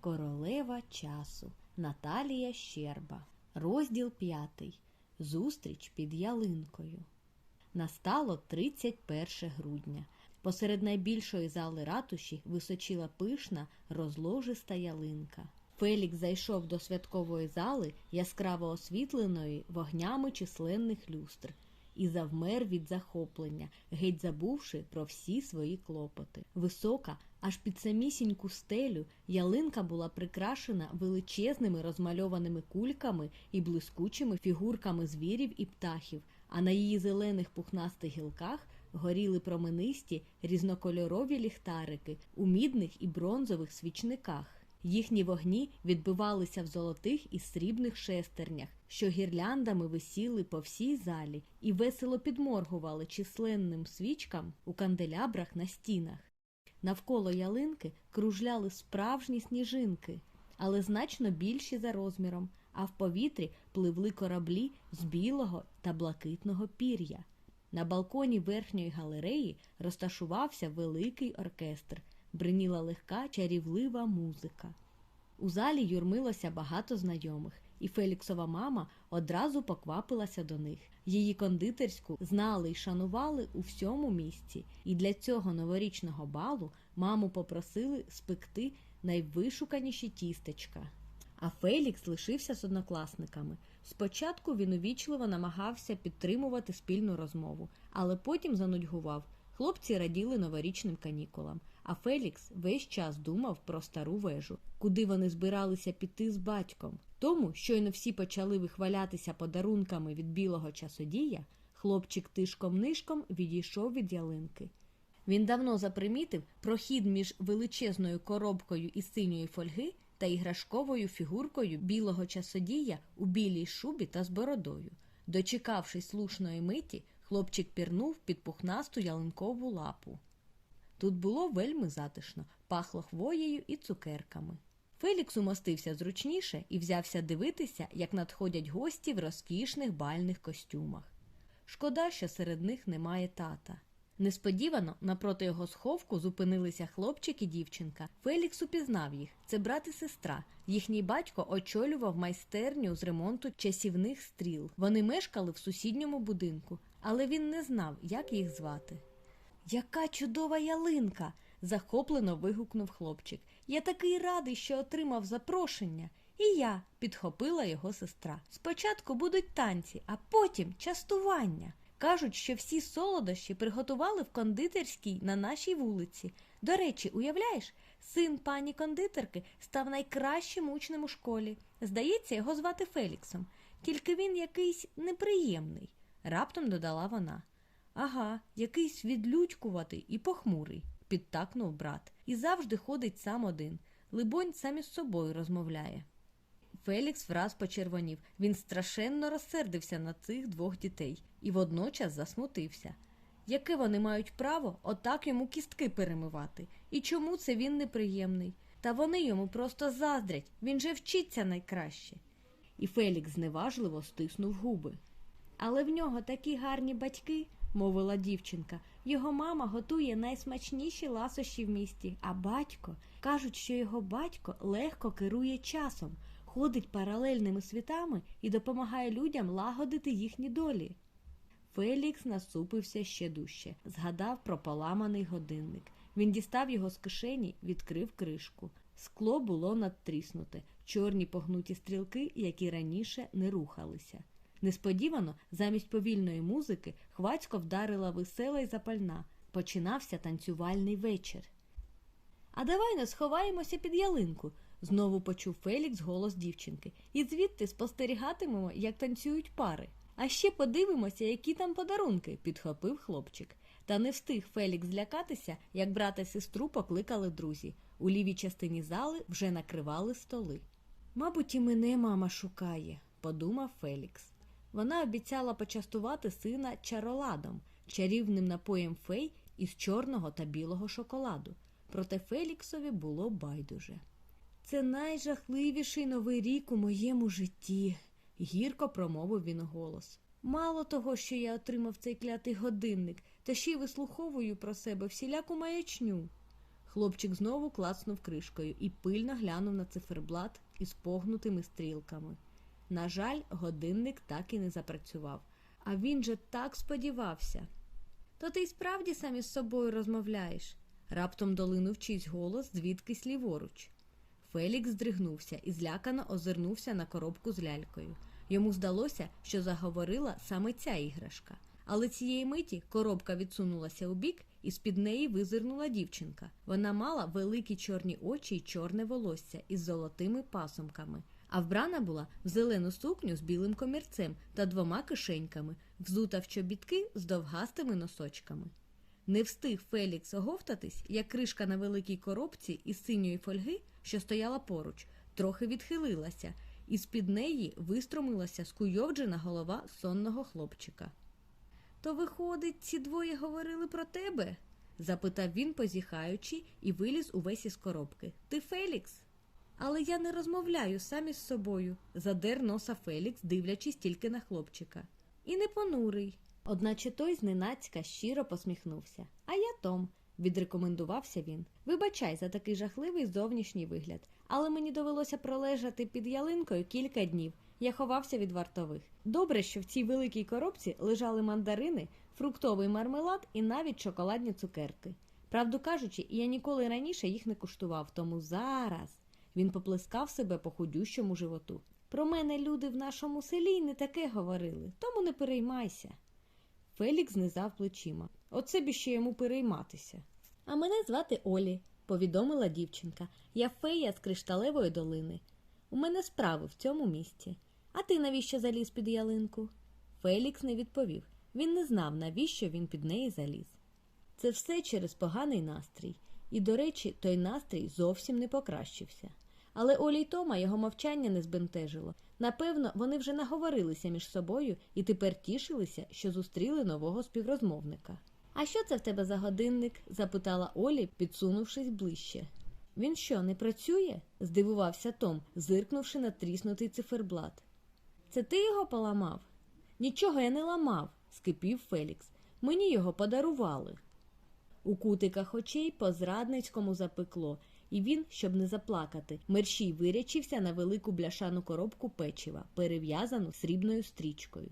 Королева часу Наталія Щерба. Розділ п'ятий. Зустріч під ялинкою. Настало 31 грудня. Посеред найбільшої зали ратуші височила пишна, розложиста ялинка. Фелікс зайшов до святкової зали, яскраво освітленої вогнями численних люстр, і завмер від захоплення, геть забувши про всі свої клопоти. Висока, аж під самісіньку стелю, ялинка була прикрашена величезними розмальованими кульками і блискучими фігурками звірів і птахів, а на її зелених пухнастих гілках горіли променисті різнокольорові ліхтарики у мідних і бронзових свічниках. Їхні вогні відбивалися в золотих і срібних шестернях, що гірляндами висіли по всій залі і весело підморгували численним свічкам у канделябрах на стінах. Навколо ялинки кружляли справжні сніжинки, але значно більші за розміром, а в повітрі пливли кораблі з білого та блакитного пір'я. На балконі верхньої галереї розташувався великий оркестр, бриніла легка чарівлива музика. У залі юрмилося багато знайомих, і Феліксова мама одразу поквапилася до них. Її кондитерську знали й шанували у всьому місті, і для цього новорічного балу маму попросили спекти найвишуканіші тістечка. А Фелікс лишився з однокласниками. Спочатку він увічливо намагався підтримувати спільну розмову, але потім занудьгував. Хлопці раділи новорічним канікулам, а Фелікс весь час думав про стару вежу, куди вони збиралися піти з батьком. Тому, щойно всі почали вихвалятися подарунками від білого часодія, хлопчик тишком-нишком відійшов від ялинки. Він давно запримітив прохід між величезною коробкою із синьої фольги та іграшковою фігуркою білого часодія у білій шубі та з бородою. Дочекавшись слушної миті, хлопчик пірнув під пухнасту ялинкову лапу. Тут було вельми затишно, пахло хвоєю і цукерками. Фелікс умостився зручніше і взявся дивитися, як надходять гості в розкішних бальних костюмах. Шкода, що серед них немає тата. Несподівано напроти його сховку зупинилися хлопчик і дівчинка. Фелікс упізнав їх. Це брат і сестра. Їхній батько очолював майстерню з ремонту часівних стріл. Вони мешкали в сусідньому будинку, але він не знав, як їх звати. Яка чудова ялинка! захоплено вигукнув хлопчик. Я такий радий, що отримав запрошення. І я, підхопила його сестра. Спочатку будуть танці, а потім частування. Кажуть, що всі солодощі приготували в кондитерській на нашій вулиці. До речі, уявляєш, син пані кондитерки став найкращим учнем у школі. Здається, його звати Феліксом, тільки він якийсь неприємний, раптом додала вона. Ага, якийсь відлюдькуватий і похмурий, підтакнув брат, і завжди ходить сам один. Либонь, сам із собою розмовляє. Фелікс враз почервонів. Він страшенно розсердився на цих двох дітей і водночас засмутився. Яке вони мають право отак йому кістки перемивати? І чому це він неприємний? Та вони йому просто заздрять, він же вчиться найкраще. І Фелікс зневажливо стиснув губи. Але в нього такі гарні батьки, мовила дівчинка. Його мама готує найсмачніші ласощі в місті, а батько кажуть, що його батько легко керує часом, ходить паралельними світами і допомагає людям лагодити їхні долі. Фелікс насупився ще дужче, згадав про поламаний годинник. Він дістав його з кишені, відкрив кришку. Скло було надтріснуте, чорні погнуті стрілки, які раніше не рухалися. Несподівано, замість повільної музики, хвацько вдарила весела й запальна. Починався танцювальний вечір. А давай не сховаємося під ялинку, знову почув Фелікс голос дівчинки, і звідти спостерігатимемо, як танцюють пари. А ще подивимося, які там подарунки, підхопив хлопчик. Та не встиг Фелікс злякатися, як брата сестру покликали друзі. У лівій частині зали вже накривали столи. Мабуть, і мене мама шукає, подумав Фелікс. Вона обіцяла почастувати сина чароладом, чарівним напоєм фей із чорного та білого шоколаду. Проте Феліксові було байдуже. Це найжахливіший новий рік у моєму житті, гірко промовив він голос. Мало того, що я отримав цей клятий годинник, та ще й вислуховую про себе всіляку маячню. Хлопчик знову клацнув кришкою і пильно глянув на циферблат із погнутими стрілками. На жаль, годинник так і не запрацював. А він же так сподівався. То ти й справді сам із собою розмовляєш? Раптом долинув чийсь голос звідкись ліворуч. Фелікс здригнувся і злякано озирнувся на коробку з лялькою. Йому здалося, що заговорила саме ця іграшка. Але цієї миті коробка відсунулася у бік, і з-під неї визирнула дівчинка. Вона мала великі чорні очі й чорне волосся із золотими пасомками, а вбрана була в зелену сукню з білим комірцем та двома кишеньками, взута в чобітки з довгастими носочками. Не встиг Фелікс оговтатись, як кришка на великій коробці із синьої фольги, що стояла поруч, трохи відхилилася, і з-під неї вистромилася скуйовджена голова сонного хлопчика. То, виходить, ці двоє говорили про тебе? запитав він, позіхаючи, і виліз увесь із коробки. Ти Фелікс? Але я не розмовляю сам із собою, задер носа Фелікс, дивлячись тільки на хлопчика. І не понурий. Одначе той зненацька щиро посміхнувся. А я Том, відрекомендувався він. Вибачай за такий жахливий зовнішній вигляд, але мені довелося пролежати під ялинкою кілька днів. Я ховався від вартових. Добре, що в цій великій коробці лежали мандарини, фруктовий мармелад і навіть шоколадні цукерки. Правду кажучи, я ніколи раніше їх не куштував, тому зараз він поплескав себе по худющому животу. Про мене люди в нашому селі не таке говорили, тому не переймайся. Фелікс знизав плечима. Оце б ще йому перейматися. А мене звати Олі, повідомила дівчинка. Я фея з кришталевої долини. У мене справи в цьому місці. А ти навіщо заліз під ялинку? Фелікс не відповів. Він не знав, навіщо він під неї заліз. Це все через поганий настрій. І, до речі, той настрій зовсім не покращився. Але Олі й Тома його мовчання не збентежило. Напевно, вони вже наговорилися між собою і тепер тішилися, що зустріли нового співрозмовника. А що це в тебе за годинник? запитала Олі, підсунувшись ближче. Він що, не працює? здивувався Том, зиркнувши на тріснутий циферблат. Це ти його поламав? Нічого я не ламав, скипів Фелікс. Мені його подарували. У кутиках очей по зрадницькому запекло, і він, щоб не заплакати, мерщій вирячився на велику бляшану коробку печива, перев'язану срібною стрічкою.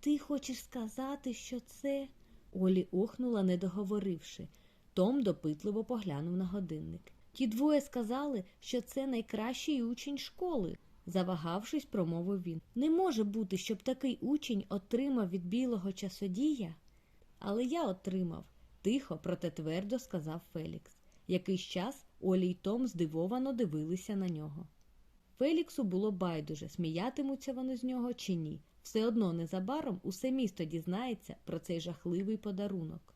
Ти хочеш сказати, що це. Олі охнула, не договоривши. Том допитливо поглянув на годинник. Ті двоє сказали, що це найкращий учень школи. Завагавшись, промовив він. Не може бути, щоб такий учень отримав від білого часодія. Але я отримав, тихо, проте твердо сказав Фелікс. Якийсь час Олі й Том здивовано дивилися на нього. Феліксу було байдуже, сміятимуться вони з нього чи ні. Все одно незабаром усе місто дізнається про цей жахливий подарунок.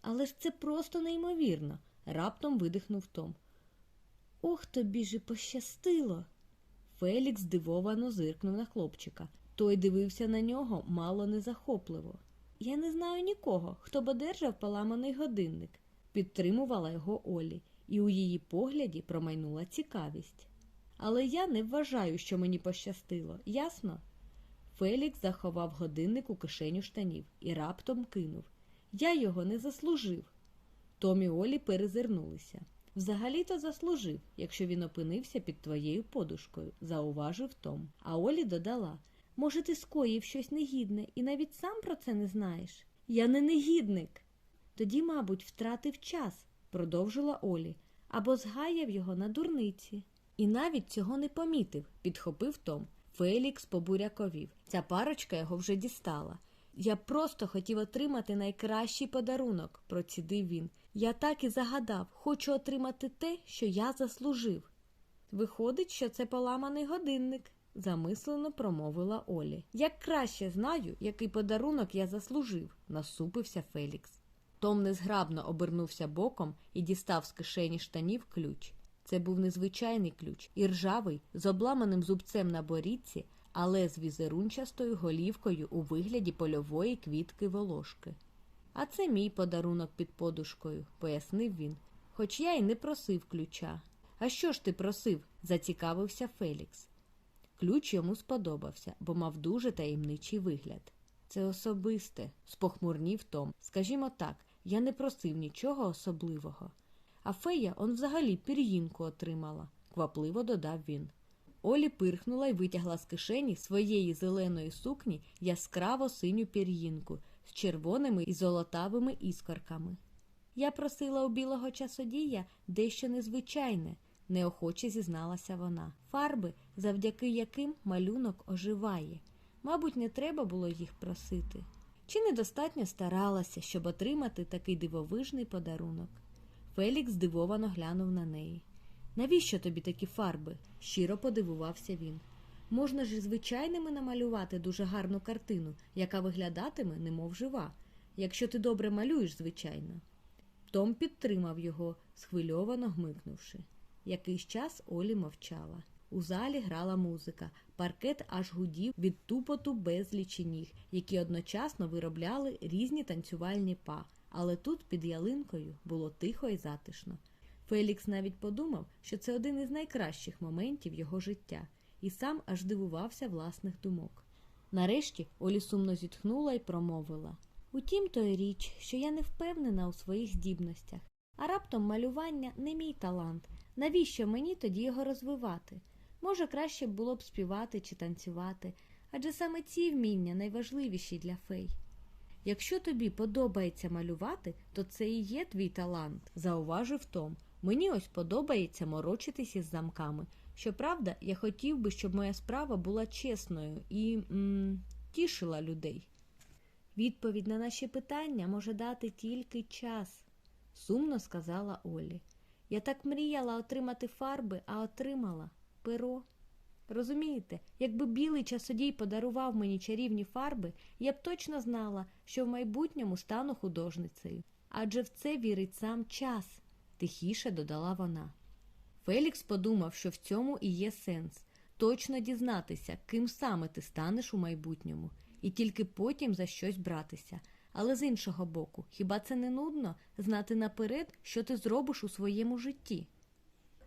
Але ж це просто неймовірно, раптом видихнув Том. Ох, тобі ж і пощастило. Фелікс здивовано зиркнув на хлопчика. Той дивився на нього мало незахопливо. Я не знаю нікого, хто б одержав поламаний годинник, підтримувала його Олі, і у її погляді промайнула цікавість. Але я не вважаю, що мені пощастило, ясно? Фелікс заховав годинник у кишеню штанів і раптом кинув. Я його не заслужив. Том і Олі перезирнулися. Взагалі-то заслужив, якщо він опинився під твоєю подушкою, зауважив Том. А Олі додала Може, ти скоїв щось негідне і навіть сам про це не знаєш? Я не негідник. Тоді, мабуть, втратив час, продовжила Олі, або згаяв його на дурниці. І навіть цього не помітив, підхопив Том. Фелікс побуряковів. Ця парочка його вже дістала. Я просто хотів отримати найкращий подарунок, процідив він. Я так і загадав, хочу отримати те, що я заслужив. Виходить, що це поламаний годинник, замислено промовила Олі. Як краще знаю, який подарунок я заслужив, насупився Фелікс. Том незграбно обернувся боком і дістав з кишені штанів ключ. Це був незвичайний ключ, і ржавий, з обламаним зубцем на борідці, але з візерунчастою голівкою у вигляді польової квітки волошки. А це мій подарунок під подушкою, пояснив він, хоч я й не просив ключа. А що ж ти просив? зацікавився Фелікс. Ключ йому сподобався, бо мав дуже таємничий вигляд. Це особисте, спохмурнів Том. Скажімо так, я не просив нічого особливого. а фея он взагалі пір'їнку отримала, квапливо додав він. Олі пирхнула й витягла з кишені своєї зеленої сукні яскраво синю пір'їнку з червоними і золотавими іскорками. Я просила у білого часодія дещо незвичайне, неохоче зізналася вона. Фарби, завдяки яким малюнок оживає. Мабуть, не треба було їх просити. Чи недостатньо старалася, щоб отримати такий дивовижний подарунок? Фелікс здивовано глянув на неї. Навіщо тобі такі фарби? щиро подивувався він. Можна ж звичайними намалювати дуже гарну картину, яка виглядатиме, немов жива, якщо ти добре малюєш, звичайно. Том підтримав його, схвильовано гмикнувши. Якийсь час Олі мовчала. У залі грала музика, паркет аж гудів від тупоту безлічі ніг, які одночасно виробляли різні танцювальні па, але тут під ялинкою було тихо і затишно. Фелікс навіть подумав, що це один із найкращих моментів його життя, і сам аж дивувався власних думок. Нарешті Олі сумно зітхнула і промовила Утім, то й річ, що я не впевнена у своїх здібностях, а раптом малювання не мій талант. Навіщо мені тоді його розвивати? Може, краще було б співати чи танцювати, адже саме ці вміння найважливіші для фей. Якщо тобі подобається малювати, то це і є твій талант, зауважив Том. Мені ось подобається морочитись із замками. Щоправда, я хотів би, щоб моя справа була чесною і м тішила людей. Відповідь на наші питання може дати тільки час, сумно сказала Олі. Я так мріяла отримати фарби, а отримала перо. Розумієте, якби білий часодій подарував мені чарівні фарби, я б точно знала, що в майбутньому стану художницею. Адже в це вірить сам час, тихіше додала вона. Фелікс подумав, що в цьому і є сенс точно дізнатися, ким саме ти станеш у майбутньому, і тільки потім за щось братися. Але з іншого боку, хіба це не нудно знати наперед, що ти зробиш у своєму житті?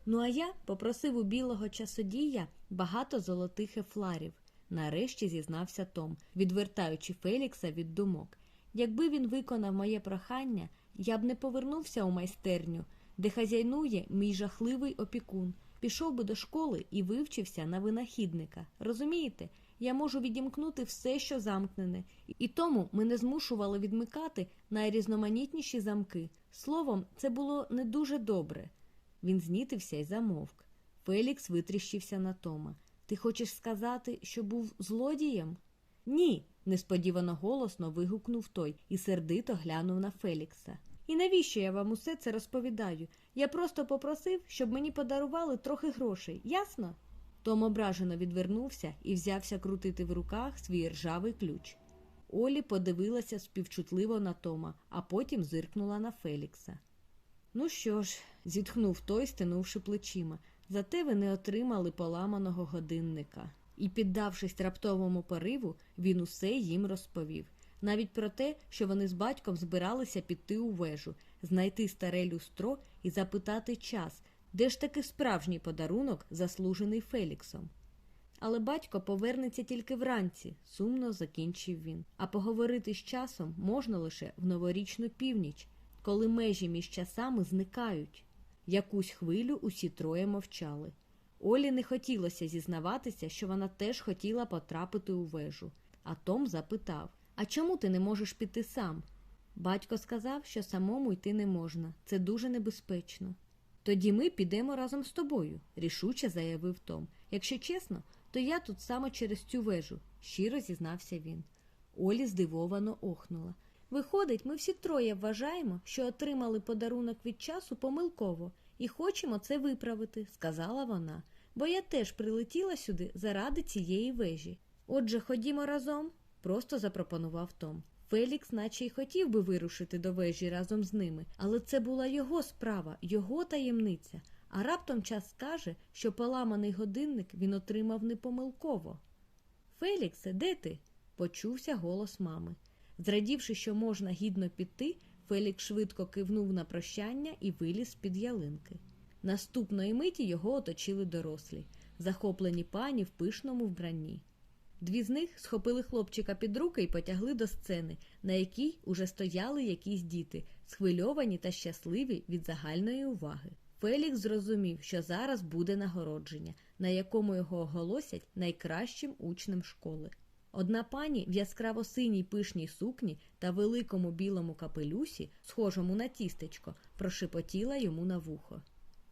Ну а я попросив у білого часодія багато золотих ефларів, нарешті зізнався Том, відвертаючи Фелікса від думок. Якби він виконав моє прохання, я б не повернувся у майстерню, де хазяйнує мій жахливий опікун, пішов би до школи і вивчився на винахідника. Розумієте? Я можу відімкнути все, що замкнене, і тому ми не змушували відмикати найрізноманітніші замки. Словом, це було не дуже добре. Він знітився і замовк. Фелікс витріщився на Тома. Ти хочеш сказати, що був злодієм? Ні, несподівано голосно вигукнув той і сердито глянув на Фелікса. І навіщо я вам усе це розповідаю? Я просто попросив, щоб мені подарували трохи грошей, ясно? Том ображено відвернувся і взявся крутити в руках свій ржавий ключ. Олі подивилася співчутливо на Тома, а потім зиркнула на Фелікса. Ну що ж, зітхнув той, стинувши плечима, зате ви не отримали поламаного годинника. І, піддавшись раптовому пориву, він усе їм розповів. Навіть про те, що вони з батьком збиралися піти у вежу, знайти старе люстро і запитати час, де ж таки справжній подарунок, заслужений Феліксом. Але батько повернеться тільки вранці, сумно закінчив він. А поговорити з часом можна лише в новорічну північ, коли межі між часами зникають. Якусь хвилю усі троє мовчали. Олі не хотілося зізнаватися, що вона теж хотіла потрапити у вежу. А Том запитав А чому ти не можеш піти сам? Батько сказав, що самому йти не можна. Це дуже небезпечно. Тоді ми підемо разом з тобою, рішуче заявив Том. Якщо чесно, то я тут саме через цю вежу, щиро зізнався він. Олі здивовано охнула. Виходить, ми всі троє вважаємо, що отримали подарунок від часу помилково і хочемо це виправити, сказала вона, бо я теж прилетіла сюди заради цієї вежі. Отже, ходімо разом, просто запропонував Том. Фелікс, наче й хотів би вирушити до вежі разом з ними, але це була його справа, його таємниця. А раптом час скаже, що поламаний годинник він отримав непомилково. Феліксе, де ти? почувся голос мами. Зрадівши, що можна гідно піти, Фелікс швидко кивнув на прощання і виліз під ялинки. Наступної миті його оточили дорослі, захоплені пані в пишному вбранні. Дві з них схопили хлопчика під руки і потягли до сцени, на якій уже стояли якісь діти, схвильовані та щасливі від загальної уваги. Фелікс зрозумів, що зараз буде нагородження, на якому його оголосять найкращим учнем школи. Одна пані в яскраво синій пишній сукні та великому білому капелюсі, схожому на тістечко, прошепотіла йому на вухо.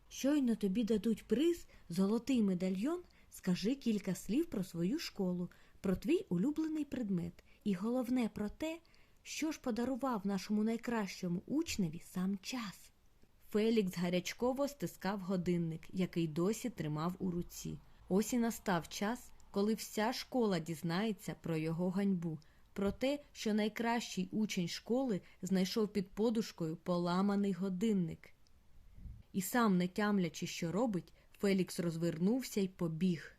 Щойно тобі дадуть приз, золотий медальйон, скажи кілька слів про свою школу, про твій улюблений предмет, і головне про те, що ж подарував нашому найкращому учневі сам час. Фелікс гарячково стискав годинник, який досі тримав у руці. Ось і настав час, коли вся школа дізнається про його ганьбу, про те, що найкращий учень школи знайшов під подушкою поламаний годинник. І сам, не тямлячи, що робить, Фелікс розвернувся й побіг.